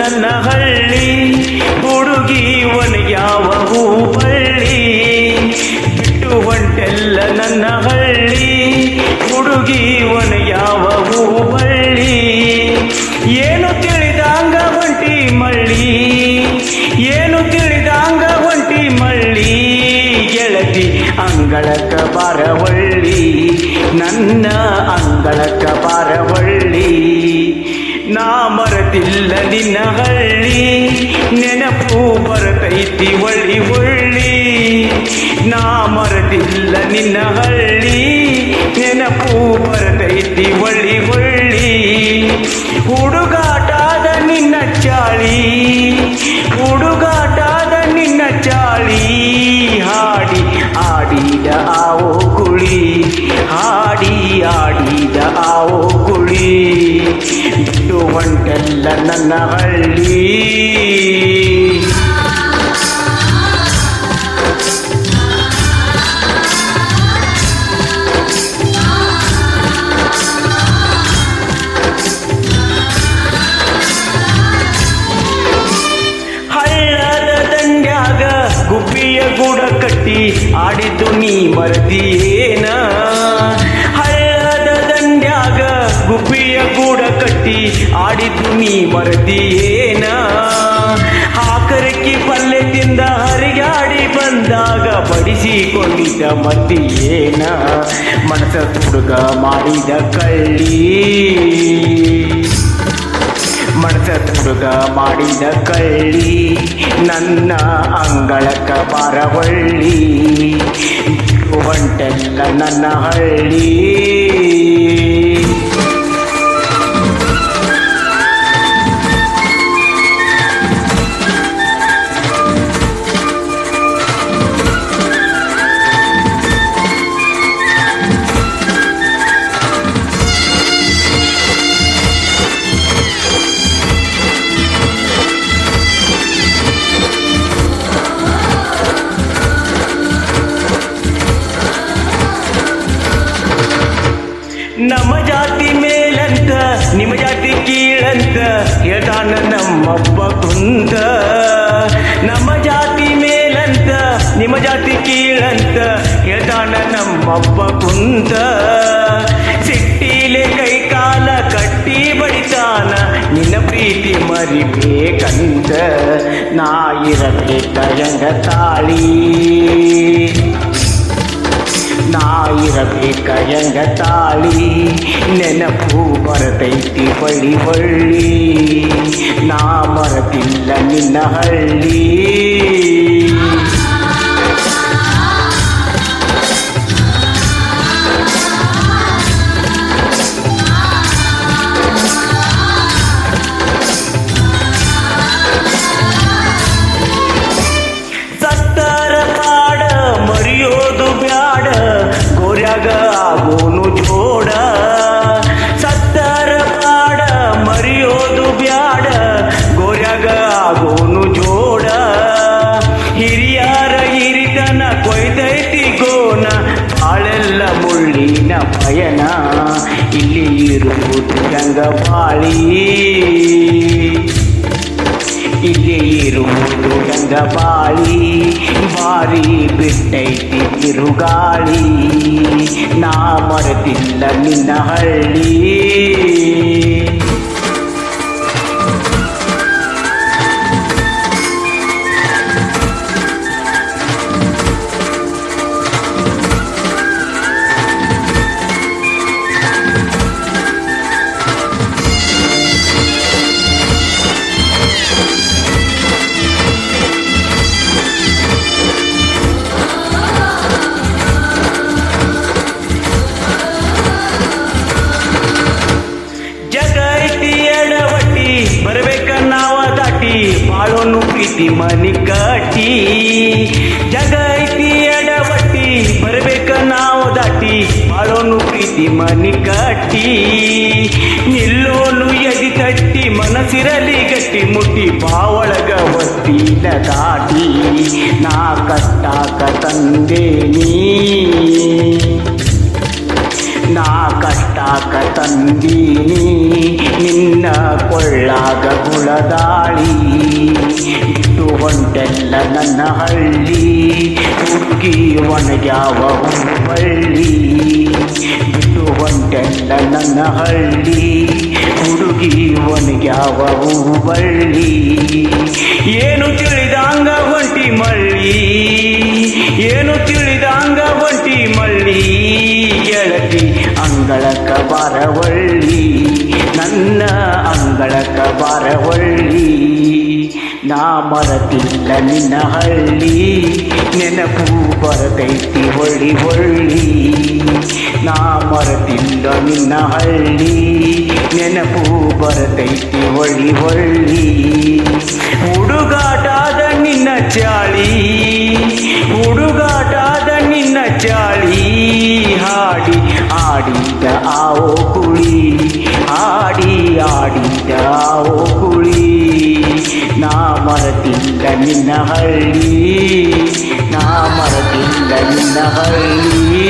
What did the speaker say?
ನನ್ನ ಹಳ್ಳಿ, ಹುಡುಗಿ ಒನಗ್ಯಾವ ಹೂ ಬಳ್ಳಿ ಬಿಟ್ಟು ಹೊಂಟೆಲ್ಲ ನನ್ನ ಹಳ್ಳಿ, ಹುಡುಗಿ ಒನಗ್ಯಾವ ಹೂ ಬಳ್ಳಿ ಏನು ತಿಳಿದಾಂಗ ಹೊಂಟಿ ಮಳ್ಳಿ? ಏನು ತಿಳಿದಾಂಗ ಹೊಂಟಿ ಮಳ್ಳಿ? ಗೆಳತಿ ಅಂಗಳಕ ಬಾರವಳ್ಳಿ, ನನ್ನ ಅಂಗಳಕ್ಕ ಮರತಿಲ್ಲ ನಿನ್ನ ಹಳ್ಳಿ ನೆನಪು ಬರತೈತಿ ಒಳ್ಳಿ ಒಳ್ಳಿ. ನಾ ಮರದಿಲ್ಲ ನಿನ್ನ ಹಳ್ಳಿ, ನೆನಪು ಬರತೈತಿ ಒಳ್ಳಿ ಒಳ್ಳಿ. ಹುಡುಗಾಟಾದ ನಿನ್ನ ಚಾಳಿ, ಹುಡುಗಾಟಾದ ನಿನ್ನ ಚಾಳಿ. ಹಾಡಿ ಆಡಿದ ಆವೋ ಕುಳಿ, ಹಾಡಿ ಆಡಿದ ಆವೋ ಕುಳಿ. ಬಿಟ್ಟು ಹೊಂಟೆಲ್ಲ ನನ್ನ ಹಳ್ಳಿ. ಹಳ್ಳದ ದಂಡ್ಯಾಗ ಗುಬ್ಬಿಯ ಗೂಡ ಕಟ್ಟಿ ಆಡಿದ್ದು ನೀ ಮರದಿಯೇನ? ಆಡಿದ್ದು ನೀ ಮರದಿಯೇನ? ಹಾಕರಕ್ಕಿ ಪಲ್ಲೆ ತಿಂದ ಹರಿಗಾಡಿ ಬಂದಾಗ ಬಡಿಸಿಕೊಂಡಿದ್ದ ಮತ್ತಿಯೇನ ಮನಸ ತುಡುಗ ಮಾಡಿದ ಕಳ್ಳಿ. ಮನಸ ತುಡುಗ ಮಾಡಿದ ಕಳ್ಳಿ. ನನ್ನ ಅಂಗಳಕ್ಕ ಬಾರವಳ್ಳಿ. ಹೊಂಟೆಲ್ಲ ನನ್ನ ಹಳ್ಳಿ. ನಮ್ಮ ಜಾತಿ ಮೇಲಂತ, ನಿಮ್ಮ ಜಾತಿ ಕೀಳಂತ, ಹೇಳ್ತಾನ ನಮ್ಮಪ್ಪ ಕುಂದ ನಮ್ಮ ಜಾತಿ ಮೇಲಂತ, ನಿಮ್ಮ ಜಾತಿ ಕೀಳಂತ, ಹೇಳ್ತಾನ ನಮ್ಮಪ್ಪ ಕುಂದ ಸಿಟ್ಟಿಲೆ ಕೈ ಕಾಲ ಕಟ್ಟಿ ಬಡಿತಾನ, ನಿನ್ನ ಪ್ರೀತಿ ಮರಿಬೇಕಂತ. ನಾ ಇರಬೇಕ ತಾಳೀ ತಾಳಿ. ಇರಬೇಕ ಹೆಂಗ ತಾಳಿ ನೆನಪು ಬರತೈತಿ ಬಳ್ಳಿ ಬಳ್ಳಿ ನಾ ಮರತಿಲ್ಲ ನಿನ್ನ ಹಳ್ಳಿ ಇಲ್ಲಿ ಇರುವುದು ಗಂಗ ಬಾಳಿ ಇಲ್ಲಿ ಇರುವುದು ಗಂಗಬಾಳಿ ಬಾರಿ ಬಿಟ್ಟೈತಿ ತಿರುಗಾಳಿ ನಾ ಮರೆತಿಲ್ಲ ನಿನ್ನ ಹಳ್ಳಿ ಪ್ರೀತಿ ಮನಿ ಕಾಟಿ ಜಗ ಐತಿ ಎಡವಟ್ಟಿ, ಬರಬೇಕ ನಾವು ದಾಟಿ ಮಾಡೋನು ಪ್ರೀತಿ ಮನಿ ಕಾಟಿ. ನಿಲ್ಲೋನು ಎದಿ ತಟ್ಟಿ, ಮನಸ್ಸಿರಲಿ ಗಟ್ಟಿ, ಮುಟ್ಟಿ ಬಾವಳಗ ಒತ್ತಿನ ದಾಟಿ. ನಾ ಕಟ್ಟಾಕ ತಂದೇನಿ ನಾ. ಕಟ್ಟಾಕ ತಂದೀನಿ ನಿನ್ನ ಕೊಳ್ಳ ಕೊಳ್ಳಾಗ ಗುಳದಾಳಿ. ಹೊಂಟೆಲ್ಲ ನನ್ನ ಹಳ್ಳಿ ಹುಡುಗಿ ಒಣಗ್ಯಾವ ಬಳ್ಳಿ ಬಿಟ್ಟು ಹೊಂಟೆಲ್ಲ ನನ್ನ ಹಳ್ಳಿ ಹುಡುಗಿ ಒಣಗ್ಯಾವ ಬಳ್ಳಿ ಏನು ತಿಳಿದಂಗ ಒಂಟಿ ಮಳ್ಳಿ, ಏನು ತಿಳಿದಂಗ ಒಂಟಿ ಮಳ್ಳಿ. ಗೆಳತಿ ಅಂಗಳಕ ಬಾರವಳ್ಳಿ, ನನ್ನ ಅಂಗಳಕ ಬಾರವಳ್ಳಿ. ನಾ ಮರತಿಲ್ಲ ನಿನ್ನ ಹಳ್ಳಿ. ನೆನಪು ಬರತೈತಿ ಹೊಳ್ಳಿ ಹೊಳ್ಳಿ. ನಾ ಮರತಿಲ್ಲ ನಿನ್ನ ಹಳ್ಳಿ. ನೆನಪು ಬರತೈತಿ ಹೊಳ್ಳಿ ಹೊಳ್ಳಿ. ಹುಡುಗಾಟಾದ ನಿನ್ನ ಚಾಳಿ. ಹುಡುಗಾಟಾದ ನಿನ್ನ ಚಾಳಿ. ಹಾಡಿ ಆಡಿದ ಆವೋ ಕುಳಿ. ಆಡಿ ಆಡಿದ ಆವೋ ಕುಳಿ. ನಾ ಮರತಿಲ್ಲ ನಿನ್ನ ಹಳ್ಳಿ ನಾ ಮರತಿಲ್ಲ ನಿನ್ನ ಹಳ್ಳಿ